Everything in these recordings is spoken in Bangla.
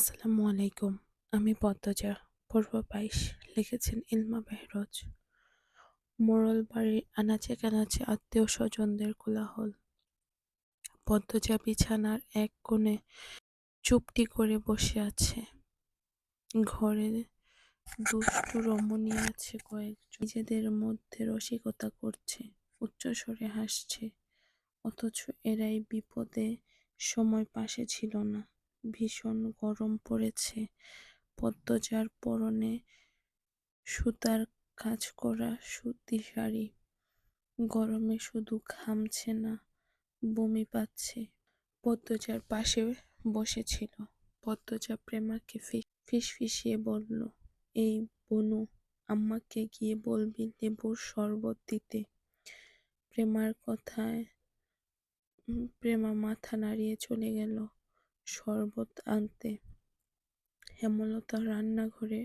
আসসালামু আলাইকুম। আমি পদ্মজা, পর্ব বাইশ লিখেছেন ইলমা বেহরোজ মোড়ল বাড়ির আনাচে কানাচে আত্মীয় স্বজনদের কোলাহল। পদ্মজা বিছানার এক কোণে চুপটি করে বসে আছে। ঘরে দুষ্টু রমণী আছে কয়েকজন। নিজেদের মধ্যে রসিকতা করছে, উচ্চস্বরে হাসছে। অথচ এরাই বিপদে সময় পাশে ছিল না। ভীষণ গরম পড়েছে। পদ্মজার পরনে সুতার কাজ করা সুতি শাড়ি। গরমে শুধু ঘামছে না, বমি পাচ্ছে। পদ্মজার পাশে বসেছিল। পদ্মজা প্রেমাকে ফিস ফিসিয়ে বলল, এই বনু, আম্মাকে গিয়ে বলবি লেবুর শরবত দিতে। প্রেমার কথায় প্রেমা মাথা নাড়িয়ে চলে গেল। শরবত আনতে। হেমলতা রান্নাঘরে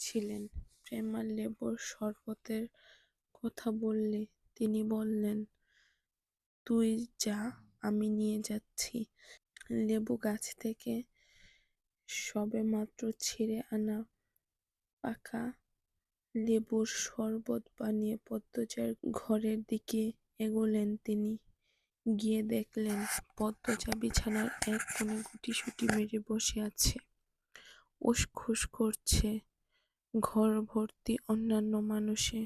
ছিলেন। প্রেমা লেবুর শরবতের কথা বললে তিনি বললেন, তুই যা, আমি নিয়ে যাচ্ছি। লেবু গাছ থেকে সবে মাত্র ছিঁড়ে আনা পাকা লেবুর শরবত বানিয়ে পদ্মজার ঘরের দিকে এগোলেন তিনি। গিয়ে দেখলেন পদ্মজা বিছানার এক কোণে গুটিসুটি মেরে বসে আছে। উসখুস করছে। ঘর ভর্তি অন্যান্য মানুষে।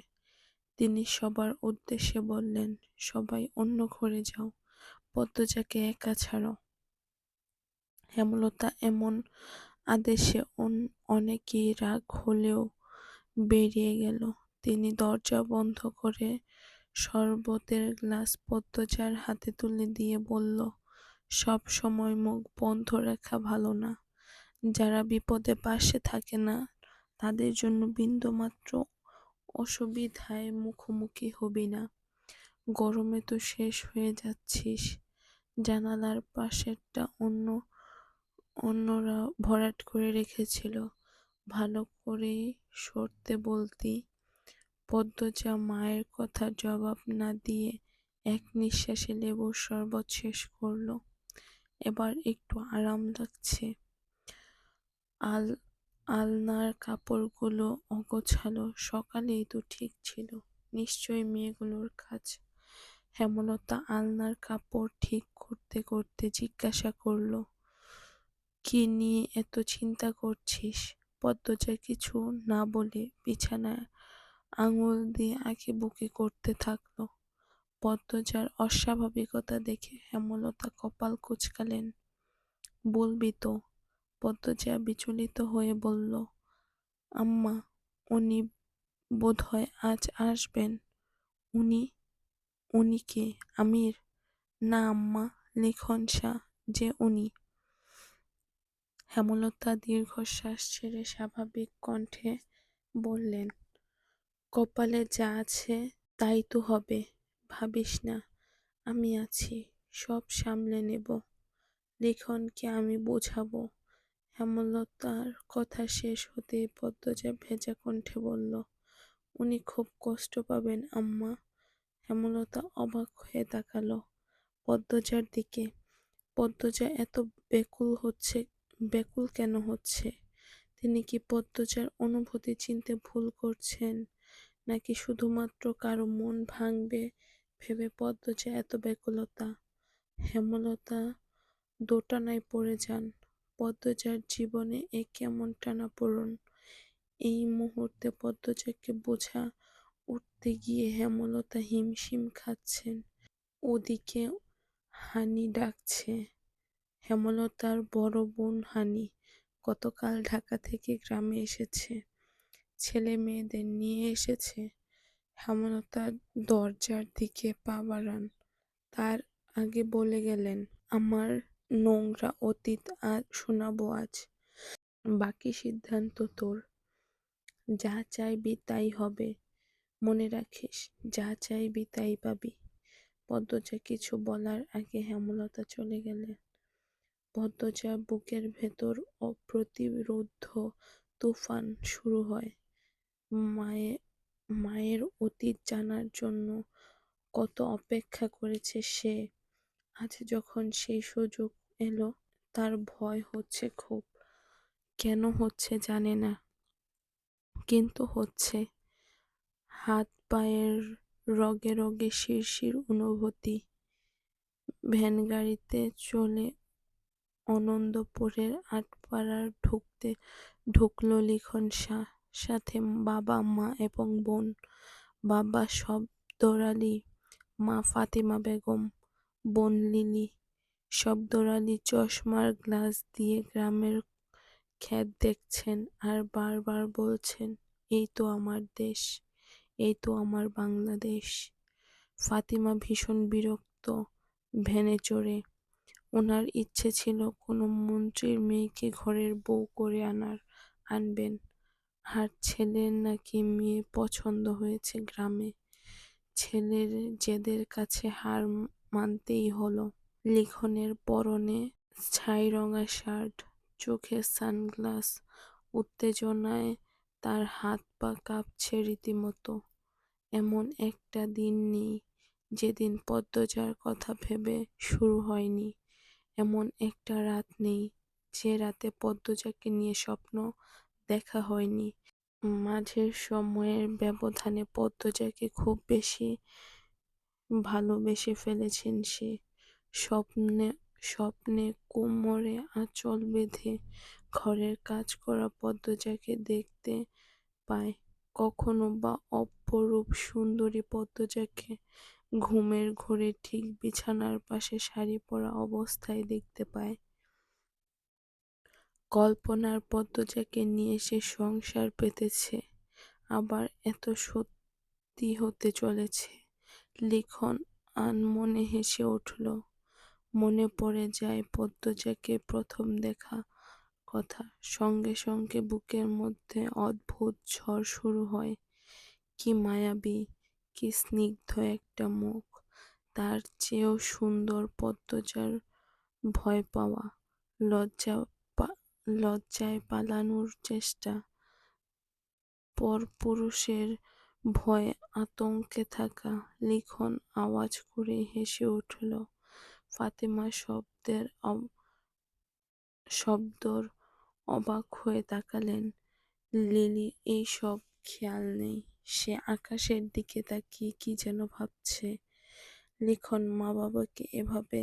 তিনি সবার উদ্দেশ্যে বললেন, সবাই অন্য ঘরে যাও। পদ্মজাকে একা ছাড়ো। হেমলতা এমন আদেশে অনেকেই রাগ হলেও বেরিয়ে গেল। তিনি দরজা বন্ধ করে শরবতের গ্লাস পদ্মজার হাতে তুলে দিয়ে বলল, সব সময় মুখ বন্ধ রাখা ভালো না। যারা বিপদে পাশে থাকে না, তাদের জন্য বিন্দুমাত্র অসুবিধায় মুখোমুখি হবি না। গরমে তো শেষ হয়ে যাচ্ছিস জানালার পাশেরটা অন্য, অন্যরা ভরাট করে রেখেছিল। ভালো করে সরতে বলতি। পদ্মজা মায়ের কথা জবাব না দিয়ে এক নিঃশ্বাসে লেবুর শরবত শেষ করল। এবার একটু আরাম লাগছে। আল, আলনার কাপড়গুলো অগোছালো। সকালেই তো ঠিক ছিল। নিশ্চয়ই মেয়েগুলোর কাজ। হেমলতা আলনার কাপড় ঠিক করতে করতে জিজ্ঞাসা করল, কি নিয়ে এত চিন্তা করছিস? পদ্মজা কিছু না বলে বিছানায় আঙুল দিয়ে আঁকে বুকে করতে থাকল। পদ্মজার অস্বাভাবিকতা দেখে হেমলতা কপাল কুচকালেন। বলবি তো? পদ্মজা বিচলিত হয়ে বলল, আম্মা, উনি বোধহয় আজ আসবেন। উনি উনি কে? আমির? না, আম্মা, লিখন শাহ, যে উনি। হেমলতা দীর্ঘশ্বাস ছেড়ে স্বাভাবিক কণ্ঠে বললেন কপালে যা আছে তাই তো হবে, ভাবিস না। আমি আছি, সব সামলে নেব। লিখনকে আমি বোঝাবো। হেমলতার কথা শেষ হতেই পদ্মজা ভেজা কণ্ঠে বলল, উনি খুব কষ্ট পাবেন, আম্মা। হেমলতা অবাক হয়ে তাকালো পদ্মজার দিকে। পদ্মজা, এত ব্যাকুল হচ্ছে, ব্যাকুল কেন হচ্ছে? তিনি কি পদ্মজার অনুভূতি চিনতে ভুল করছেন? নাকি শুধুমাত্র কারও মন ভাঙবে ভেবে পদ্মজা এত ব্যাকুলতা? হেমলতা দোটানায় পড়ে যান। পদ্মজার জীবনে এ কেমন টানাপোড়ন? এই মুহূর্তে পদ্মজাকে বোঝা উঠতে গিয়ে হেমলতা হিমশিম খাচ্ছেন, ওদিকে হানি ডাকছে। হেমলতার বড় বোন হানি গতকাল ঢাকা থেকে গ্রামে এসেছে। ছেলে মেয়েদের নিয়ে এসেছে। হেমলতা দরজার দিকে পা বাড়ান। তার আগে বলে গেলেন, আমার নোংরা অতীত আজ শোনাবো আজ। বাকি সিদ্ধান্ত তোর। যা চাইবি তাই হবে। মনে রাখিস, যা চাইবি তাই পাবি। পদ্মজা কিছু বলার আগে হেমলতা চলে গেলেন। পদ্মজা বুকের ভেতর অপ্রতিরোধ্য তুফান শুরু হয়। মায়ে, মায়ের অতীত জানার জন্য কত অপেক্ষা করেছে সে। আজ যখন সেই সুযোগ এলো, তার ভয় হচ্ছে খুব। কেন হচ্ছে জানে না। কিন্তু হচ্ছে। হাত পায়ের রগে রগে শিরশির অনুভূতি। ভ্যান গাড়িতে চলে অনন্দপুরের আটপাড়ার ঢুকতে ঢুকলো লিখন শাহ। সাথে বাবা, মা এবং বোন। বাবা শব্দরালি মা ফাতিমা বেগম, বোন লিলি। শব্দরালি চশমার গ্লাস দিয়ে গ্রামের ক্ষেত দেখছেন আর বারবার বলছেন, এই তো আমার দেশ, এই তো আমার বাংলাদেশ। ফাতিমা ভীষণ বিরক্ত ভ্যানে চড়ে। ওনার ইচ্ছে ছিল কোনো মন্ত্রীর মেয়েকে ঘরের বউ করে আনার, আনবেন। আর ছেলের নাকি মেয়ে পছন্দ হয়েছে গ্রামে। ছেলের জেদের কাছে হার মানতেই হলো। লিখনের পরনে ছাই রঙা শার্ট, চোখে সানগ্লাস, উত্তেজনায় তার হাত পা কাঁপছে রীতিমতো। এমন একটা দিন নেই, যেদিন পদ্মজার কথা ভেবে শুরু হয়নি। এমন একটা রাত নেই, যে রাতে পদ্মজাকে নিয়ে স্বপ্ন দেখা হয়নি। মাঝের সময়ের ব্যবধানে পদ্মজাকে খুব বেশি ভালোবেসে ফেলেছেন সে। স্বপ্নে স্বপ্নে কোমরে আঁচল বেঁধে ঘরের কাজ করা পদ্মজাকে দেখতে পায়। কখনো বা অপরূপ সুন্দরী পদ্মজাকে ঘুমের ঘোরে ঠিক বিছানার পাশে শাড়ি পরা অবস্থায় দেখতে পায়। কল্পনার পদ্মজাকে নিয়ে সে সংসার পেতেছে, আবার এত সত্যি হতে চলেছে। লিখন আনমনে হেসে উঠল, মনে পড়ে যায় পদ্মজাকে প্রথম দেখা কথা। সঙ্গে সঙ্গে বুকের মধ্যে অদ্ভুত ঝড় শুরু হয়। কি মায়াবী, কি স্নিগ্ধ একটা মুখ। তার চেয়েও সুন্দর পদ্মজার ভয় পাওয়া লজ্জা লজ্জায় পালানোর চেষ্টা। পরপুরুষের ভয়ে আতঙ্কে থাকা লিখন আওয়াজ করে হেসে উঠল, ফাতেমা শব্দের শব্দর অবাক হয়ে তাকালেন। লিলি, এই সব খেয়াল নেই। সে আকাশের দিকে তাকিয়ে কি যেন ভাবছে। লিখন মা বাবাকে এভাবে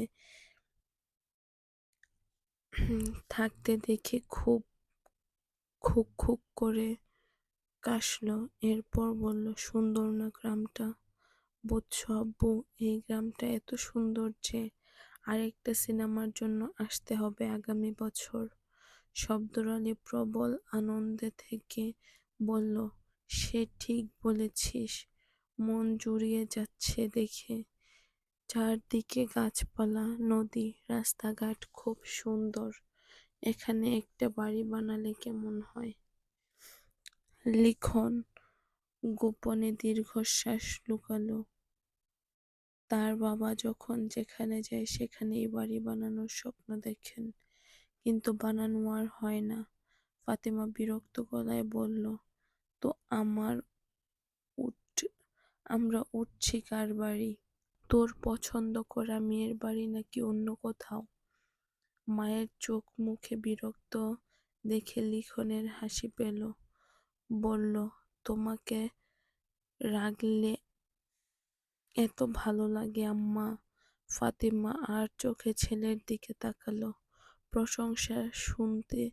থাকতে দেখে খুব খুক খুক করে কাশল। এরপর বলল, সুন্দর না গ্রামটা? বুঝছ আব্বু, এই গ্রামটা এত সুন্দর যে আরেকটা সিনেমার জন্য আসতে হবে আগামী বছর। শব্দরালী প্রবল আনন্দে থেকে বলল, সে ঠিক বলেছিস। মন জুড়িয়ে যাচ্ছে দেখে। চারদিকে গাছপালা, নদী, রাস্তাঘাট খুব সুন্দর। এখানে একটা বাড়ি বানালে কেমন হয়? লিখন গোপনে দীর্ঘশ্বাস লুকালো। তার বাবা যখন যেখানে যায় সেখানেই বাড়ি বানানোর স্বপ্ন দেখেন। কিন্তু বানানো আর হয় না। ফাতেমা বিরক্ত গলায় বলল, তো আমার উঠ, আমরা উঠছি কার বাড়ি? তোর পছন্দ করা মেয়ের বাড়ি নাকি অন্য কোথাও? মায়ের চোখ মুখে বিরক্ত দেখে লিখনের হাসি পেল। বলল, তোমাকে রাগলে এত ভালো লাগে আম্মা। ফাতিমা আর চোখে ছেলের দিকে তাকালো। প্রশংসা শুনতে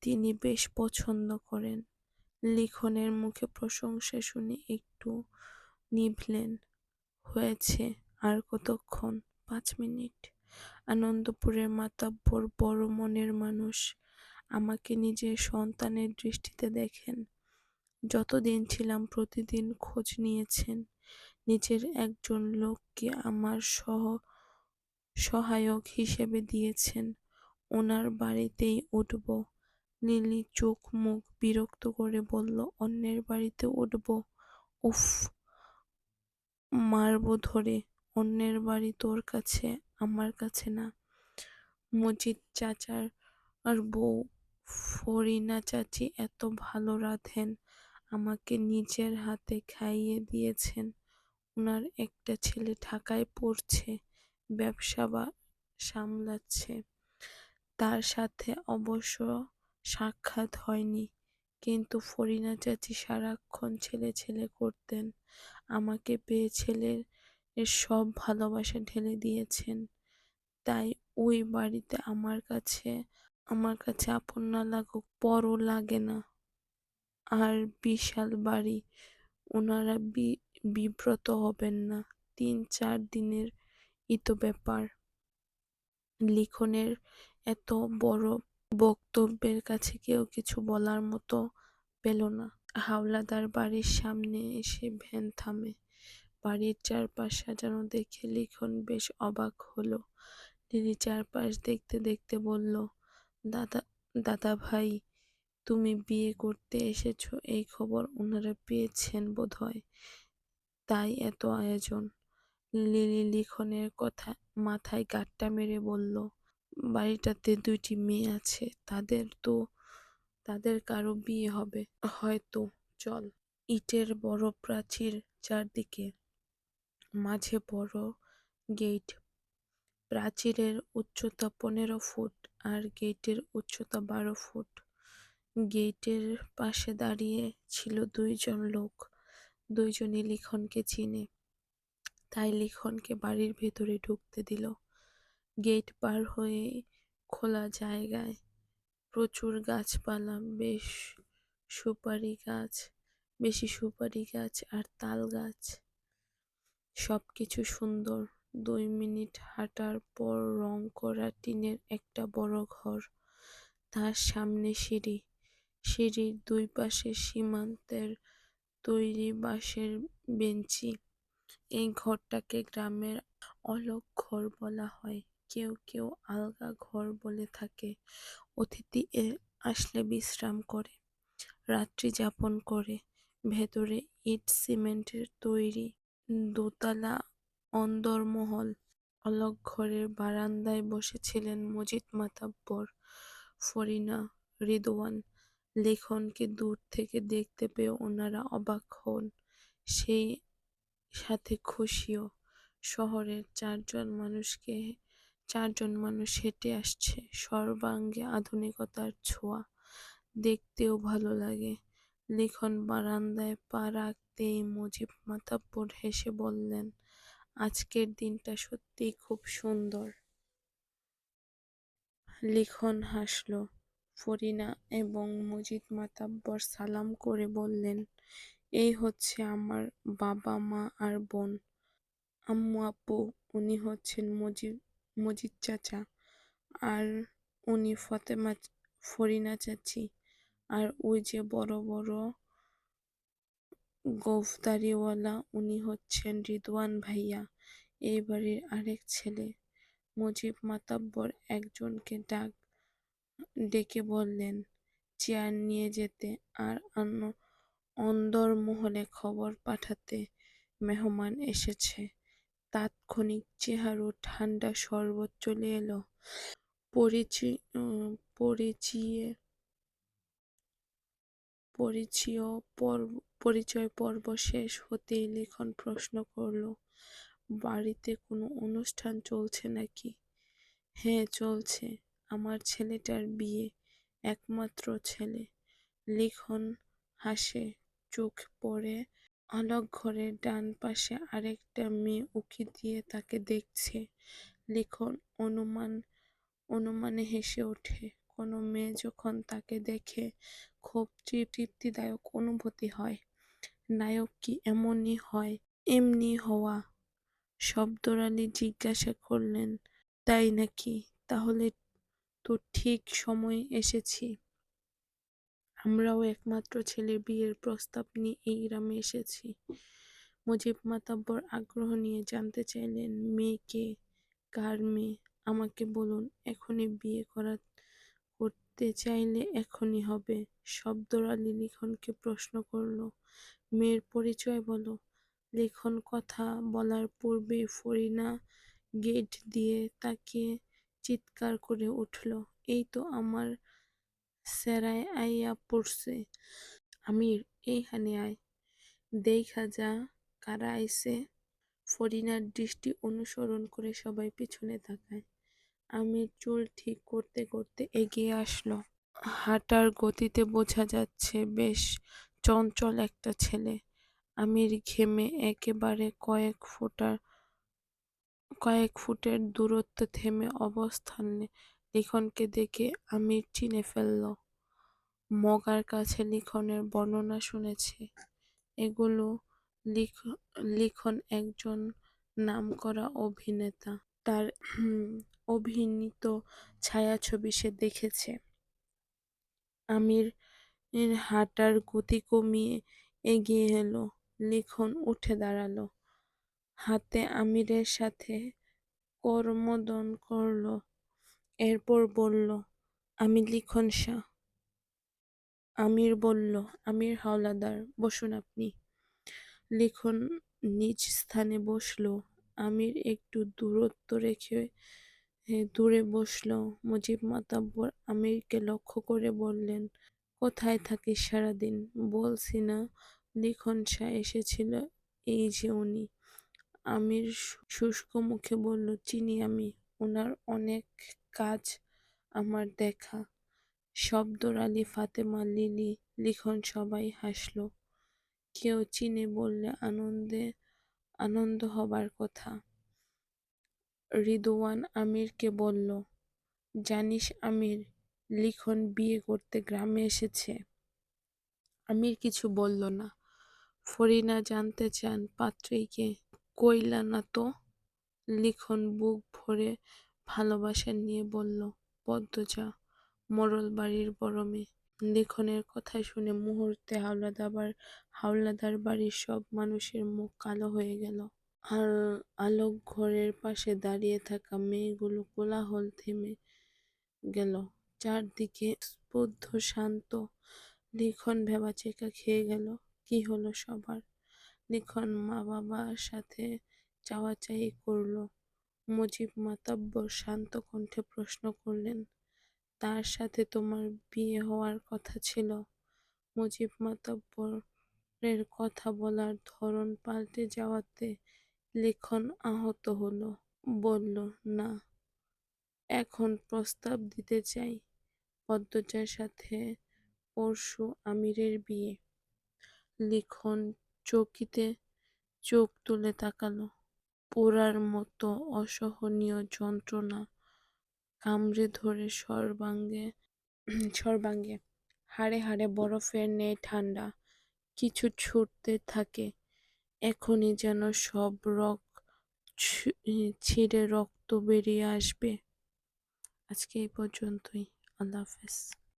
তিনি বেশ পছন্দ করেন। লিখনের মুখে প্রশংসা শুনে একটু নিভলেন। হয়েছে আর কতক্ষণ? পাঁচ মিনিট। আনন্দপুরের মাতাব্বর বড় মনের মানুষ। আমাকে নিজের সন্তানের দৃষ্টিতে দেখেন। যতদিন ছিলাম প্রতিদিন খোঁজ নিয়েছেন। নিজের একজন লোককে আমার সহ সহায়ক হিসেবে দিয়েছেন। ওনার বাড়িতেই উঠব। নীলি চোখ মুখ বিরক্ত করে বলল, অন্যের বাড়িতে উঠব? উফ মারব ধরে, অন্যের বাড়ি তোর কাছে, আমার কাছে না। মজিদ চাচার আর বউ ফরিনা চাচি এত ভালো রাঁধেন, আমাকে নিজের হাতে খাইয়ে দিয়েছেন। ওনার একটা ছেলে ঢাকায় পড়ছে, ব্যবসা বা সামলাচ্ছে। তার সাথে অবশ্য সাক্ষাৎ হয়নি, কিন্তু ফরিনা চাচি সারাক্ষণ ছেলে ছেলে করতেন। আমাকে পেয়ে ছেলের সব ভালোবাসা ঢেলে দিয়েছেন। তাই ওই বাড়িতে আমার কাছে আমার কাছে আপন না লাগুক, পরও লাগে না। আর বিশাল বাড়ি, ওনারা বিব্রত হবেন না। তিন চার দিনের ইতো ব্যাপার। লিখনের এত বড় বক্তব্যের কাছে কেউ কিছু বলার মতো পেল না। হাওলাদার বাড়ির সামনে এসে ভ্যান থামে। বাড়ির চারপাশ সাজানো দেখে লিখন বেশ অবাক হলো। লিলি চারপাশ দেখতে দেখতে বলল, দাদা দাদা ভাই, তুমি বিয়ে করতে এসেছ, এই খবর ওনারা পেয়েছেন বোধহয়। তাই এত আয়োজন। লিলি লিখনের কথা মাথায় গাট্টা মেরে বলল, বাড়িটাতে দুইটি মেয়ে আছে, তাদের তো তাদের কারও বিয়ে হবে। হয়তো, চল। ইটের বড় প্রাচীর চারদিকে। মাঝে বড় গেট। প্রাচীরের উচ্চতা পনেরো ফুট আর গেটের উচ্চতা বারো ফুট। গেটের পাশে দাঁড়িয়ে ছিল দুইজন লোক। দুইজনই লিখনকে চিনে। তাই লিখনকে বাড়ির ভেতরে ঢুকতে দিল। গেট পার হয়ে খোলা জায়গায় প্রচুর গাছপালা, বেশ সুপারি গাছ, বেশি সুপারি গাছ আর তাল গাছ। সব কিছু সুন্দর। দুই মিনিট হাঁটার পর রং করা টিনের একটা বড় ঘর। তার সামনে সিঁড়ি। সিঁড়ির দুই পাশে সীমান্তের তৈরি বাঁশের বেঞ্চি। এই ঘরটাকে গ্রামের অলক ঘর বলা হয়। কেউ কেউ আলগা ঘর বলে থাকে। অতিথি আসলে বিশ্রাম করে, রাত্রি যাপন করে। ভেতরে ইট সিমেন্টের তৈরি দোতলা অন্দরমহল। অলক ঘরের বারান্দায় বসেছিলেন মজিদ মাতাব্বর, ফরিনা, রিদওয়ান। লেখনকে দূর থেকে দেখতে পেয়ে ওনারা অবাক হন। সেই সাথে খুশিও। শহরের চারজন মানুষকে চারজন মানুষ হেঁটে আসছে। সর্বাঙ্গে আধুনিকতার ছোঁয়া। দেখতেও ভালো লাগে। লিখন বারান্দায় পা রাখতেই মুজিব মাতাব্বর হেসে বললেন, আজকের দিনটা সত্যিই খুব সুন্দর। লিখন হাসল। ফরিনা এবং মজিদ মাতাব্বর সালাম করে বললেন, এই হচ্ছে আমার বাবা মা আর বোন। আম্মু আপু উনি হচ্ছেন মজিদ মজিদ চাচা আর উনি ফতেমা ফরিনা চাচি। আর ওই যে বড় বড় গোফদারিওয়ালা উনি হচ্ছেন রিদওয়ান ভাইয়া। এই বাড়ির আরেক ছেলে। মুজিব মাতাব্বর একজনকে ডাক, ডেকে বললেন, চেয়ার নিয়ে যেতে আর অন্য অন্দরমহলে খবর পাঠাতে মেহমান এসেছে। তাৎক্ষণিক চেহারো ঠান্ডা শরবত চলে এলো। পরিচয় পরিচয়ে, পরিচয় পর্ব পরিচয় পর্ব শেষ হতেই লিখন প্রশ্ন করল, বাড়িতে কোনো অনুষ্ঠান চলছে নাকি? হ্যাঁ চলছে। আমার ছেলেটার বিয়ে, একমাত্র ছেলে। লিখন হাসে, চোখ পড়ে অলক ঘরের ডান পাশে আরেকটা মেয়ে উকি দিয়ে তাকে দেখছে। লিখন অনুমান, অনুমানে হেসে ওঠে। কোনো মেয়ে যখন তাকে দেখে খুব তৃপ্তিদায়ক অনুভূতি হয়, নায়ক কি এমনই হয়? এমনি হওয়া শব্দরানী জিজ্ঞাসা করলেন, তাই নাকি? তাহলে তো ঠিক সময় এসেছি। আমরাও একমাত্র ছেলের বিয়ের প্রস্তাব নিয়ে এই গ্রামে এসেছি। মুজিব মাতাব্বর আগ্রহ নিয়ে জানতে চাইলেন, মেয়েকে? কার মেয়ে? আমাকে বলুন, এখনই বিয়ে করা, করতে চাইলে এখনই হবে। শব্দর লিখনকে প্রশ্ন করল। মেয়ের পরিচয় বলো। লিখন কথা বলার পূর্বে ফরিনা গেট দিয়ে তাকে চিৎকার করে উঠল। এই তো আমার সেরায় আইয়া পড়ছে। আমির, এইখানে আয়। দেখা যা কারা আইছে। ফরিনার দৃষ্টি অনুসরণ করে সবাই পিছনে তাকায়। আমির চুল ঠিক করতে করতে এগিয়ে আসলো। হাঁটার গতিতে বোঝা যাচ্ছে, বেশ চঞ্চল একটা ছেলে। আমির ঘেমে একেবারে কয়েক ফুটার, কয়েক ফুটের দূরত্বে থেমে অবস্থান লিখনকে দেখে আমির চিনে ফেলল। মগার কাছে লিখনের বর্ণনা শুনেছে। এগুলো লিখ- লিখন একজন নামকরা অভিনেতা। তার অভিনীত ছায়াছবি সে দেখেছে। আমির হাঁটার গতি কমিয়ে এগিয়ে এলো। লিখন উঠে দাঁড়াল হাতে আমিরের সাথে করমর্দন করল। এরপর বলল, আমি লিখন শাহ। আমির বলল, আমির হাওলাদার, বসুন আপনি। লিখন নিজ স্থানে বসল। আমির একটু দূরত্ব রেখে দূরে বসল। মুজিব মাতব্বর আমিরকে লক্ষ্য করে বললেন, কোথায় থাকিস সারাদিন? বলছি না, লিখন শাহ এসেছিল এই যে উনি। আমির শুষ্ক মুখে বলল, চিনি আমি। ওনার অনেক কাজ আমার দেখা। শব্দর আলী, ফাতেমা, লিলি, লিখন সবাই হাসল। কেউ চিনে বললে আনন্দে আনন্দ হবার কথা। রিদওয়ান আমিরকে বলল, জানিস আমির, লিখন বিয়ে করতে গ্রামে এসেছে। আমির কিছু বলল না। ফরিনা জানতে চান পাত্রীকে কইলা না তো। লিখন বুক ভরে ভালোবাসা নিয়ে বলল, পদ্মজা, মোড়ল বাড়ির বড় মেয়ে। লিখনের কথা শুনে মুহূর্তে হাওলাদাবার হাওলাদার বাড়ির সব মানুষের মুখ কালো হয়ে গেল। আর আলোক ঘরের পাশে দাঁড়িয়ে থাকা মেয়েগুলো কোলাহল থেমে গেল। চারদিকে স্তব্ধ শান্ত। লিখন ভ্যাবাচ্যাকা খেয়ে গেল। কি হলো সবার? লিখন মা-বাবার সাথে চাওয়াচাওয়ি করল। মুজিব মাতব্বর শান্ত কণ্ঠে প্রশ্ন করলেন, তার সাথে তোমার বিয়ে হওয়ার কথা ছিল? মুজিব মাতব্বরের কথা বলার ধরন পাল্টে যাওয়াতে লিখন আহত হলো বলল, না, এখন প্রস্তাব দিতে চাই। পদ্মজার সাথে পরশু আমিরের বিয়ে। লিখন চকিতে চোখ তুলে তাকাল। পোড়ার মতো অসহনীয় যন্ত্রণা কামড়ে ধরে সর্বাঙ্গে। সর্বাঙ্গে হাড়ে হাড়ে বরফের নেই ঠান্ডা, কিছু ছুটতে থাকে। এখনই যেন সব রগ ছিঁড়ে রক্ত বেরিয়ে আসবে। আজকে এই পর্যন্তই। আল্লাহ হাফেজ।